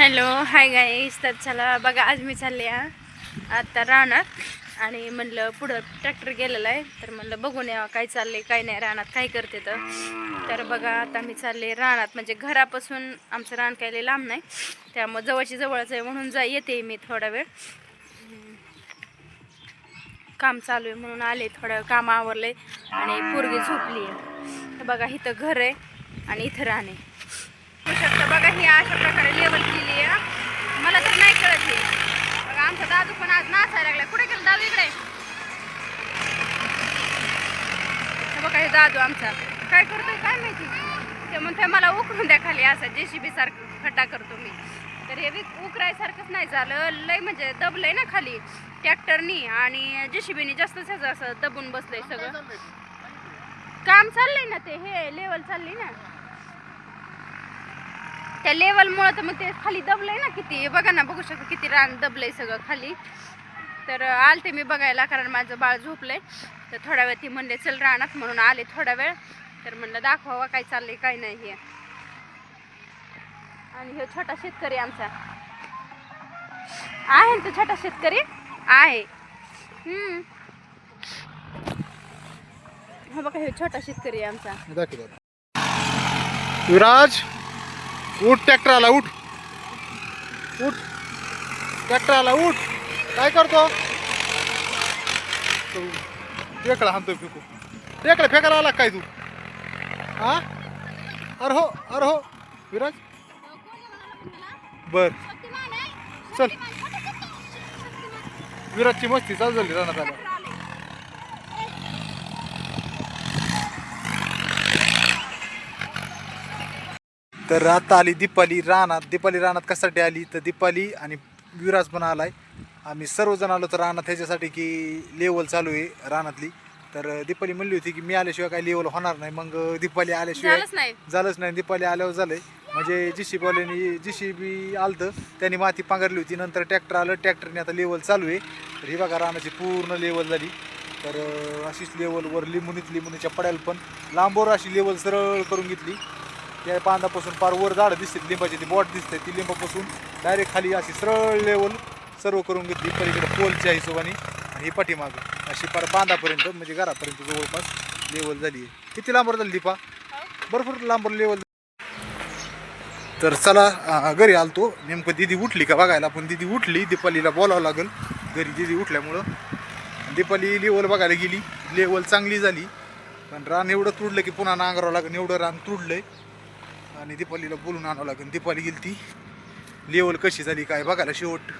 Hello hi guys तर चला बघा आज मी चालले हा आता रानात आणि म्हणलं पुढं ट्रॅक्टर गेलेला आहे. तर म्हणलं बघून यावं काय चालले काय नाही रानात काय करते तर. तर बघा आता मी चालले रानात. म्हणजे घरापासून आमचं रान काही लांब नाही. त्यामुळं जवळची जवळच आहे म्हणून जा येते मी थोडा वेळ. काम चालू आहे म्हणून आले थोडं काम आवरले आणि पोरगी झोपली आहे. तर बघा इथं घर आहे आणि इथं राहणे बघा ही अशा प्रकारे लेवल आमचा दादू पण आज नाचायला लागला. कुठे गेला दादू इकडे? बघा हे दादू आमचा. काय करतोय काय माहिती? ते म्हणतोय मला उकरून द्या खाली असं जेसीबी सारखं खड्डा करतो मी. तर हे उकरायसारखंच नाही झालं. लय म्हणजे दबलंय ना खाली. ट्रॅक्टरनी आणि जेसीबीनी जास्त त्याचं असं दबून बसलंय सगळं. काम चाललंय ना ते हे लेवल चालली ना. त्या लेवलमुळं तर मग ते खाली दबलंय ना किती. बघा ना बघू शकतो किती रान दबलंय सगळं खाली. तर आलते मी बघायला कारण माझं बाळ झोपलंय. तर थोडा वेळ ती म्हणले चल रानात म्हणून आले थोडा वेळ. तर म्हणलं दाखवावा काय चाललंय काय नाही हे. आणि हे छोटा शेतकरी आमचा. आहे तो छोटा शेतकरी? आहे. हम्म. हा बघा हे छोटा शेतकरी आमचा. विराज उठ ट्रॅक्टर आला उठ. उठ. ट्रॅक्टर आला उठ. काय करतो? टेकडा हाणतोय फेकू. टेकडा फेकायला आला काय तू? हा? अरे हो अरे हो. विराज? बर. चल. विराजची मस्ती चालू झाली रानात आल्या. तर आता आली दीपाली रानात दीपाली रानात कशासाठी आली? तर दीपाली आणि विराज पण आलाय. आम्ही सर्वजण आलो तर रानात ह्याच्यासाठी की लेवल चालू आहे रानातली. तर दीपाली म्हणली होती की मी आल्याशिवाय काही लेवल होणार नाही. मग दीपाली आल्याशिवाय झालंच नाही. झालंच नाही. दीपाली आल्यावर झालंय. म्हणजे जी सी बी जी सी बी आलतं त्यांनी माती पांघरली होती. नंतर ट्रॅक्टर आलं. ट्रॅक्टरने आता लेवल चालू आहे. तर ही बघा रानाची पूर्ण लेवल झाली. तर अशीच लेवलवर लिंबुनीत लिंबुनीच्या पड्याला पण लांबवर अशी लेवल सरळ करून घेतली. त्या बांधापासून पार वर झाडं दिसते लिंबाची ती बॉट दिसते ती लिंबापासून डायरेक्ट खाली अशी सरळ लेवल सर्व करून घेतली. पलीकडे पोलच्या हिशोबाने आणि ही पाठीमागं. अशी पार बांधापर्यंत म्हणजे घरापर्यंत जवळपास लेवल झाली आहे. किती लांबवर झाली दीपा? भरपूर लांबवर लेवल तर चला घरी आलतो. नेमकं दिदी उठली का बघायला? पण दिदी उठली. दीपालीला बोलावं लागेल. घरी दिदी उठल्यामुळं दीपाली लेवल बघायला गेली. लेवल चांगली झाली. पण रान एवढं तुडलं की पुन्हा नांगरावं लागेल. एवढं रान तुडलंय. आणि दीपालीला बोलून आणावं लागेल. दीपाली गेली ती. लेवल कशी झाली काय बघायला शेवट.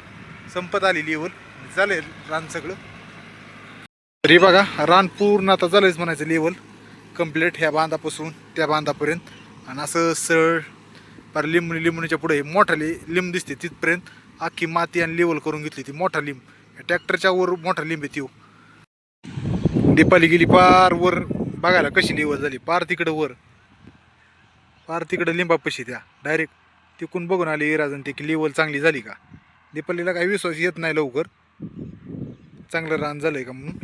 संपत आली लेवल. झालंय रान सगळं. तरी बघा रान पूर्ण आता झालंच म्हणायचं लेवल. कंप्लीट ह्या बांधापासून त्या बांधापर्यंत. आणि असं सरळ पार लिंबणी लिंबणीच्या पुढे मोठा लि लिंब दिसते तिथपर्यंत. अख्खी माती आणि लेवल करून घेतली ती मोठा लिंब. ट्रॅक्टरच्या वर मोठा लिंब येते दीपाली गेली पार वर. बघायला कशी लेवल झाली. पार तिकडं वर. पार तिकडं लिंबापशी त्या. डायरेक्ट तिकून बघून आली इराजन ती की लेवल चांगली झाली का? दीपालीला काही विश्वास येत नाही लवकर. चांगलं रान झालंय का म्हणून?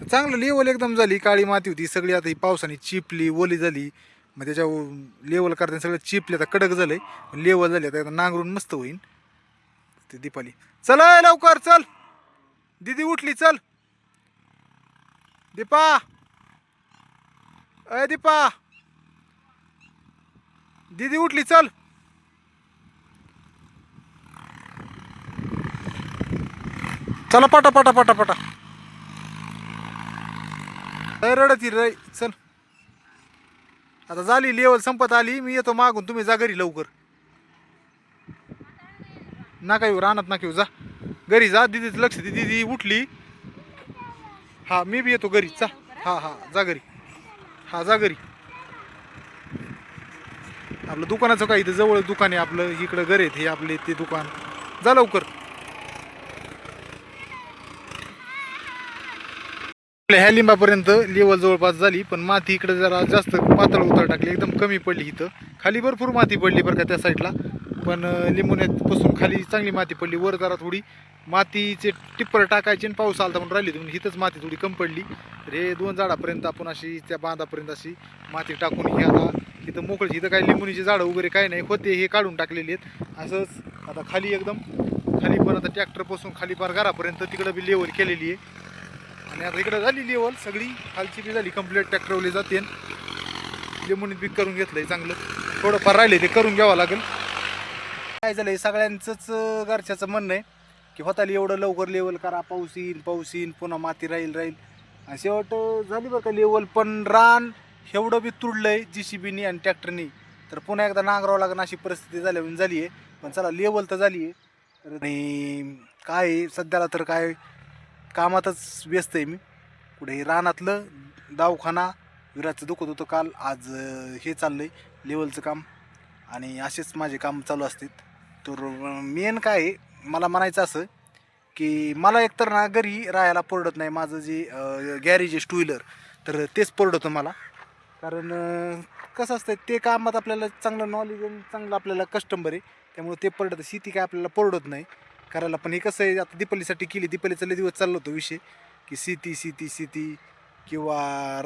तर चांगलं लेवल एकदम झाली. काळी माती होती सगळी आता ही पावसाने चिपली ओली झाली. मग त्याच्या लेवल करताना सगळं चिपले आता कडक झालंय. लेवल झाली आता एकदा नांगरून मस्त होईन. ते दीपाली. चल लवकर चल. दीदी उठली चल. दीपा. अय दीपा. दीदी उठली चल. चला पाटा पाटा पाटा पाटा. रडत ही रे चल. आता झाली लेवल संपत आली मी येतो मागून तुम्ही जा घरी लवकर. नका येऊ रानात नका येऊ जा. घरी जा दिदीच लक्ष दे दिदी उठली. हा मी बी येतो घरी चा. हा हा जा घरी. हा जा घरी. आपलं दुकानाचं काय इथं जवळ दुकान आहे आपलं इकडं घर आहेत हे आपले ते दुकान. जा लवकर. ह्या लिंबापर्यंत लेवल जवळपास झाली पण माती इकडे जरा जास्त पातळ उतर टाकली एकदम कमी पडली इथं. खाली भरपूर माती पडली बरं का त्या साईडला पण लिंबुण्यापासून खाली चांगली माती पडली वर जरा थोडी मातीचे टिप्पर टाकायचे आणि पाऊस आलता म्हणून राहिली म्हणून हिथंच माती थोडी कमी पडली. तर हे दोन झाडापर्यंत आपण अशी त्या बांधापर्यंत अशी माती टाकून हे आता इथं मोकळी इथं काही लिंबुनीची झाडं वगैरे काही नाही. होते हे काढून टाकलेली आहेत. असंच आता खाली एकदम खाली पण आता ट्रॅक्टरपासून खाली पार घरापर्यंत तिकडं बी लेवल केलेली आहे. आणि आता इकडं झाली लेवल सगळी खालची बी झाली. कंप्लीट ट्रॅक्टरवली जाते लिंबुनीत बी करून घेतलंय चांगलं. थोडंफार राहिले ते करून घ्यावं लागेल. काय झालंय? सगळ्यांचंच घरच्याचं म्हणणं आहे. की होताली एवढं लवकर लेवल करा पाऊस येईन पाऊस येईन पुन्हा माती राहील राहील. आणि शेवट झाली बरं का लेवल पण रान एवढं बी तुडलंय जी सी बीनी आणि ट्रॅक्टरनी तर पुन्हा एकदा नांगरावं लागणं अशी परिस्थिती झाली झाली आहे. पण चला लेवल तर झाली आहे. तर आणि काय आहे, सध्याला तर काय कामातच व्यस्त आहे मी. कुठे रानातलं दवाखाना विराटचं दुखत होतं काल. आज हे चाललं आहे लेवलचं काम. आणि असेच माझे काम चालू असतात. तर मेन काय आहे, मला म्हणायचं असं की मला एकतर ना घरी राहायला परवडत नाही माझं जे गॅरेज आहे टू व्हीलर तर तेच परवडतं मला. कारण कसं असतं ते कामात आपल्याला चांगलं नॉलेज आणि चांगलं आपल्याला कस्टमर आहे त्यामुळे ते परवडतं. शेती काय आपल्याला परवडत नाही. करायला पण हे कसं आहे आता दिपालीसाठी केली दिपालीचा लय दिवस चाललो होतो विषय की शेती शेती शेती किंवा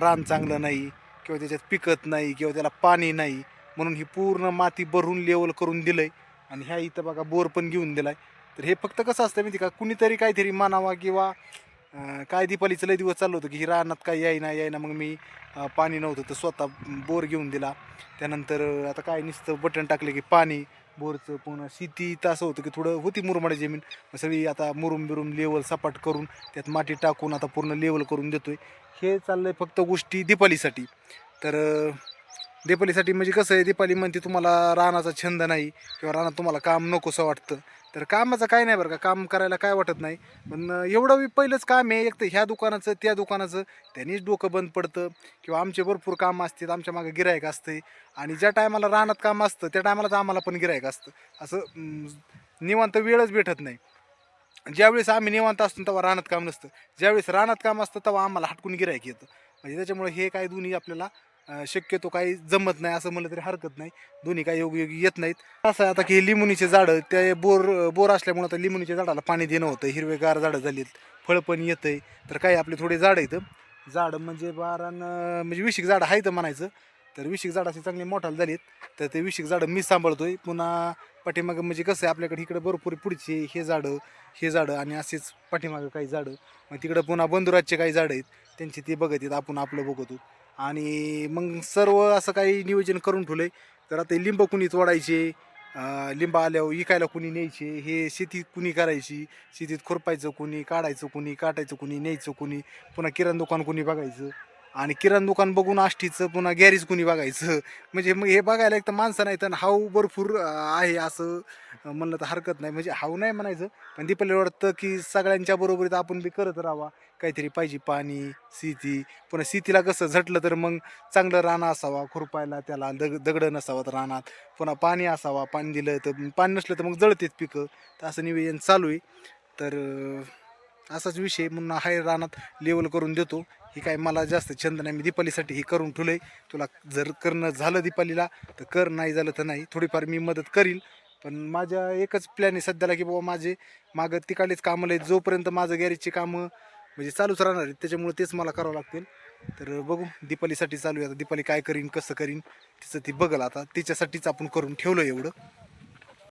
रान चांगलं नाही किंवा त्याच्यात पिकत नाही किंवा त्याला पाणी नाही म्हणून ही पूर्ण माती भरून लेवल करून दिलं आहे आणि ह्या इथं बघा बोर पण घेऊन दिलाय. तर हे फक्त कसं असतं माहिती का? कुणीतरी काहीतरी मानावा किंवा काय दिपालीचं लय दिवस चाललं होतं की ही रानात काय यायना यायना. मग मी पाणी नव्हतं तर स्वतः बोर घेऊन दिला. त्यानंतर आता काय नुसतं बटन टाकलं की पाणी बोरचं पुन्हा शेती तर असं होतं की थोडं होती मुरमाडी जमीन. मग सगळी आता मुरुम बिरुम लेवल सपाट करून त्यात माती टाकून आता पूर्ण लेवल करून देतोय. हे चाललंय फक्त गोष्टी दिपालीसाठी. तर दिपालीसाठी म्हणजे कसं आहे दीपाली म्हणते तुम्हाला रानाचा छंद नाही किंवा रानात तुम्हाला काम नकोसं वाटतं. तर कामाचं काय नाही बरं का काम करायला काय वाटत नाही. पण एवढं बी पहिलंच काम आहे एक तर ह्या दुकानाचं त्या दुकानाचं त्यांनीच डोकं बंद पडतं. किंवा आमचे भरपूर कामं असतात आमच्या मागे गिरायक असते आणि ज्या टायमाला रानात काम असतं त्या टायमालाच आम्हाला पण गिरायक असतं. असं निवांत वेळच भेटत नाही. ज्यावेळेस आम्ही निवांत असतो तेव्हा रानात काम नसतं. ज्यावेळेस रानात काम असतं तेव्हा आम्हाला हटकून गिरायक येतं. म्हणजे त्याच्यामुळे हे काय दोन्ही आपल्याला शक्यतो काही जमत नाही असं म्हणलं तरी हरकत नाही. दोन्ही काही योग्य येत नाहीत. असं आहे आता की लिंबुनीचे झाडं ते बोर बोर असल्यामुळं आता लिंबुनीच्या झाडाला पाणी देणं होतं. हिरवेगार झाडं झालीत. फळ पण येतं आहे तर काही आपले थोडे झाडं आहेत. झाडं म्हणजे बारान म्हणजे विशिक झाडं आहेत म्हणायचं. तर विशिक झाडं चांगले चांगली मोठाल झालीत. तर ते विशिक झाडं मी सांभाळतोय. पुन्हा पाठीमागं म्हणजे कसं आहे आपल्याकडे इकडे भरपूर पुढचे हे झाडं हे झाडं आणि असेच पाठीमागं काही झाडं. मग तिकडं पुन्हा बंधुराजचे काही झाडं आहेत. त्यांची ते बघत आहेत. आपण आपलं बघतो. आणि मग सर्व असं काही नियोजन करून ठेवलं आहे तर आता लिंब कुणी तोडायचे लिंब आल्यावर विकायला कुणी न्यायचे हे शेती कुणी करायची शेतीत खुरपायचं कुणी काढायचं कुणी काटायचं कुणी न्यायचं कुणी पुन्हा किराणा दुकान कुणी बघायचं. आणि किराणा दुकान बघून आष्टीचं पुन्हा गॅरेज कुणी बघायचं? म्हणजे मग हे बघायला एक तर माणसं नाही तर हाव भरपूर आहे असं म्हणलं तर हरकत नाही. म्हणजे हाव नाही म्हणायचं पण दीपाला वाटतं की सगळ्यांच्या बरोबरीत आपण बी करत राहावा. काहीतरी पाहिजे पाणी शेती. पुन्हा शेतीला कसं झटलं तर मग चांगलं राणं असावा खुरपायला त्याला दग दगडं नसावं रानात. पुन्हा पाणी असावा पाणी दिलं तर पाणी नसलं तर मग जळतेत पिकं. तर असं निवेदन चालू आहे. तर असाच विषय म्हणून हाय रानात लेवल करून देतो. ही काय मला जास्त छंद नाही. मी दीपालीसाठी हे करून ठेवलंय. तुला जर करणं झालं दीपालीला तर कर. नाही झालं तर नाही. थोडीफार मी मदत करील पण माझ्या एकच प्लॅन आहे सध्याला की बाबा माझे मागं तिकडलेच कामं आहेत जोपर्यंत माझं गॅरेजची कामं म्हणजे चालूच राहणार आहेत त्याच्यामुळे तेच मला करावं लागतील. तर बघू दीपालीसाठी चालू आहे आता दीपाली काय करीन कसं करीन तिचं ती बघल आता. तिच्यासाठीच आपण करून ठेवलं एवढं.